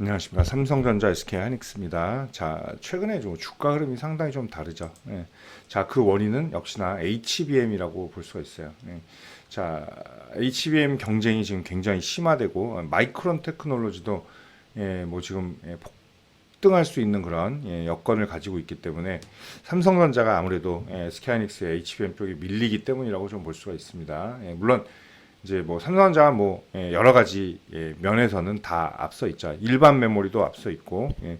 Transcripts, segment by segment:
안녕하십니까 삼성전자 SK 하이닉스입니다. 자 최근에 좀 주가 흐름이 상당히 좀 다르죠. 예. 자그 원인은 역시나 HBM이라고 볼 수가 있어요. 예. 자 HBM 경쟁이 지금 굉장히 심화되고 마이크론 테크놀로지도 예, 뭐 지금 예, 폭등할 수 있는 그런 예, 여건을 가지고 있기 때문에 삼성전자가 아무래도 예, SK 하이닉스의 HBM 쪽이 밀리기 때문이라고 좀 볼 수가 있습니다. 예, 물론 이제 뭐 삼성전자 뭐 예, 여러 가지 예, 면에서는 다 앞서 있죠. 일반 메모리도 앞서 있고, 예.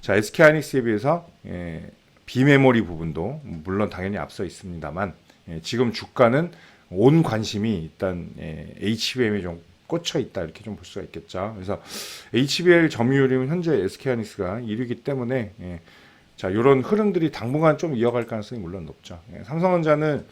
자 SK 하이닉스에 비해서 예, 비메모리 부분도 물론 당연히 앞서 있습니다만 예, 지금 주가는 온 관심이 일단 예, HBM에 좀 꽂혀 있다 이렇게 좀 볼 수가 있겠죠. 그래서 HBL 점유율은 현재 SK 하이닉스가 1위기 때문에 예, 자 이런 흐름들이 당분간 좀 이어갈 가능성이 물론 높죠. 예, 삼성전자는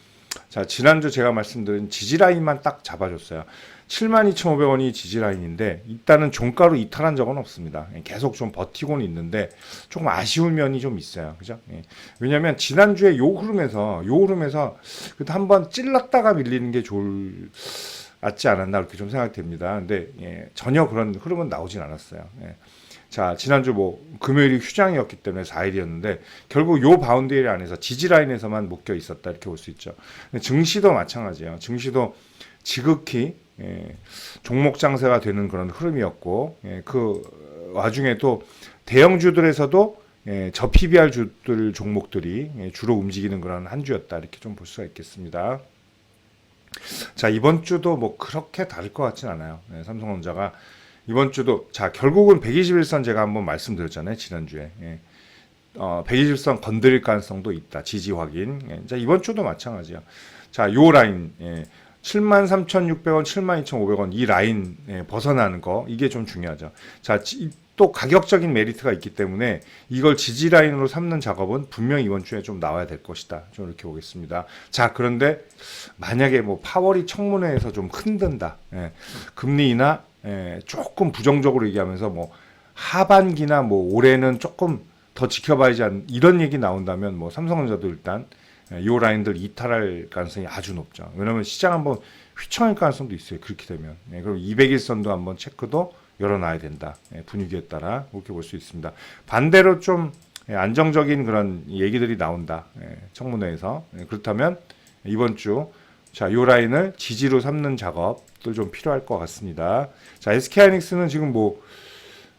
자, 지난주 제가 말씀드린 지지라인만 딱 잡아줬어요. 72,500원이 지지라인인데 일단은 종가로 이탈한 적은 없습니다. 예, 계속 좀 버티고는 있는데 조금 아쉬운 면이 좀 있어요. 그죠? 예. 왜냐면 지난주에 요 흐름에서 요 흐름에서 그때 한번 찔렀다가 밀리는 게 좋을 낫지 않았나 그렇게 좀 생각이 됩니다. 근데 예, 전혀 그런 흐름은 나오진 않았어요. 예. 자, 지난주 뭐 금요일이 휴장이었기 때문에 4일이었는데 결국 요 바운드리 안에서 지지 라인에서만 묶여 있었다 이렇게 볼 수 있죠. 증시도 마찬가지예요. 증시도 지극히 예, 종목 장세가 되는 그런 흐름이었고 예, 그 와중에 또 대형주들에서도 예, 저 PBR 주들 종목들이 예, 주로 움직이는 그런 한 주였다 이렇게 좀 볼 수가 있겠습니다. 자 이번 주도 뭐 그렇게 다를 것 같진 않아요. 예, 삼성전자가 이번 주도 자 결국은 121선 제가 한번 말씀드렸잖아요 지난주에 예. 어, 121선 건드릴 가능성도 있다 지지 확인 예. 자 이번 주도 마찬가지야 자요 라인 예. 73,600원, 72,500원 이 라인 예, 벗어나는 거 이게 좀 중요하죠. 자, 지- 또 가격적인 메리트가 있기 때문에 이걸 지지 라인으로 삼는 작업은 분명 이번 주에 좀 나와야 될 것이다. 좀 이렇게 보겠습니다. 자, 그런데 만약에 뭐 파월이 청문회에서 좀 흔든다. 예, 금리 인하 예, 조금 부정적으로 얘기하면서 뭐 하반기나 뭐 올해는 조금 더 지켜봐야지 않 이런 얘기 나온다면 뭐 삼성전자도 일단 예, 요 라인들 이탈할 가능성이 아주 높죠. 왜냐하면 시장 한번 휘청할 가능성도 있어요. 그렇게 되면. 예, 그럼 200일선도 한번 체크도 열어놔야 된다. 예, 분위기에 따라 그렇게 볼 수 있습니다. 반대로 좀 예, 안정적인 그런 얘기들이 나온다. 예, 청문회에서. 예, 그렇다면 이번 주 자, 요 라인을 지지로 삼는 작업 들 좀 필요할 것 같습니다. 자, SK 하이닉스는 지금 뭐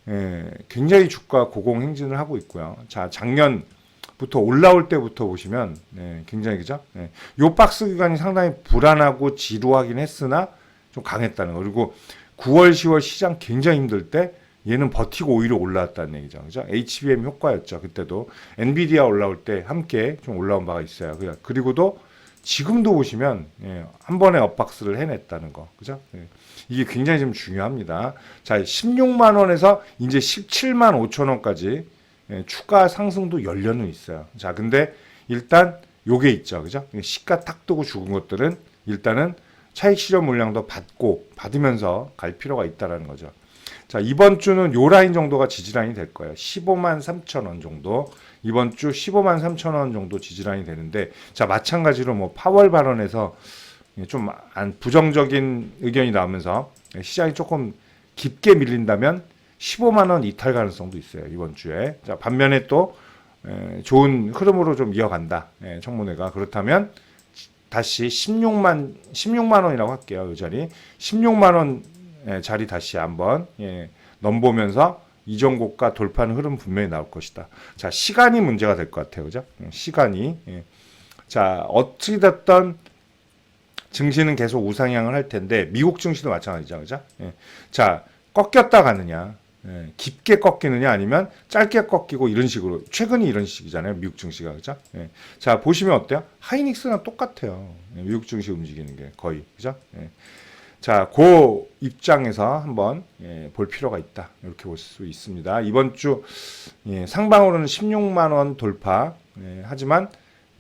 예, 굉장히 주가 고공 행진을 하고 있고요. 자, 작년 부터 올라올 때부터 보시면 예, 굉장히 그죠? 예, 요 박스 기간이 상당히 불안하고 지루하긴 했으나 좀 강했다는 거. 그리고 9월, 10월 시장 굉장히 힘들 때 얘는 버티고 오히려 올라왔다는 얘기죠. 그죠? HBM 효과였죠. 그때도 엔비디아 올라올 때 함께 좀 올라온 바가 있어요. 그- 그리고도 지금도 보시면 예, 한 번에 엇박스를 해냈다는 거. 그죠? 예. 이게 굉장히 좀 중요합니다. 자, 16만 원에서 이제 17만 5천 원까지 예, 추가 상승도 열려는 있어요. 자, 근데 일단 요게 있죠. 그죠? 시가 탁 뜨고 죽은 것들은 일단은 차익 실현 물량도 받고 받으면서 갈 필요가 있다라는 거죠. 자, 이번 주는 요 라인 정도가 지지라인이 될 거예요. 15만 3천 원 정도. 이번 주 15만 3천 원 정도 지지라인이 되는데 자, 마찬가지로 뭐 파월 발언에서 좀 안 부정적인 의견이 나오면서 시장이 조금 깊게 밀린다면 15만 원 이탈 가능성도 있어요 이번 주에. 자 반면에 또 에, 좋은 흐름으로 좀 이어간다 예, 청문회가 그렇다면 다시 16만 16만 원이라고 할게요 이 자리 16만 원 예, 자리 다시 한번 예, 넘보면서 이전 고가 돌파하는 흐름 분명히 나올 것이다. 자 시간이 문제가 될 것 같아요, 그죠? 음, 시간이 예. 자 어떻게 됐던 증시는 계속 우상향을 할 텐데 미국 증시도 마찬가지죠, 그죠? 예. 자 꺾였다 가느냐, 예. 깊게 꺾이느냐 아니면 짧게 꺾이고 이런 식으로 최근이 이런 식이잖아요, 미국 증시가 그죠? 예. 자 보시면 어때요? 하이닉스랑 똑같아요, 예, 미국 증시 움직이는 게 거의 그죠? 예. 자, 그 입장에서 한번 예, 볼 필요가 있다. 이렇게 볼 수 있습니다. 이번 주 예, 상방으로는 16만 원 돌파. 예, 하지만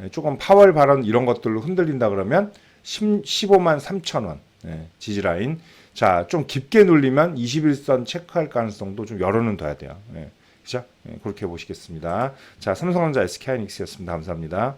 예, 조금 파월 발언 이런 것들로 흔들린다 그러면 10, 15만 3천 원 예, 지지 라인. 자, 좀 깊게 눌리면 21선 체크할 가능성도 좀 열어는 둬야 돼요. 예, 그죠? 예, 그렇게 보시겠습니다. 자, 삼성전자 SK하이닉스였습니다. 감사합니다.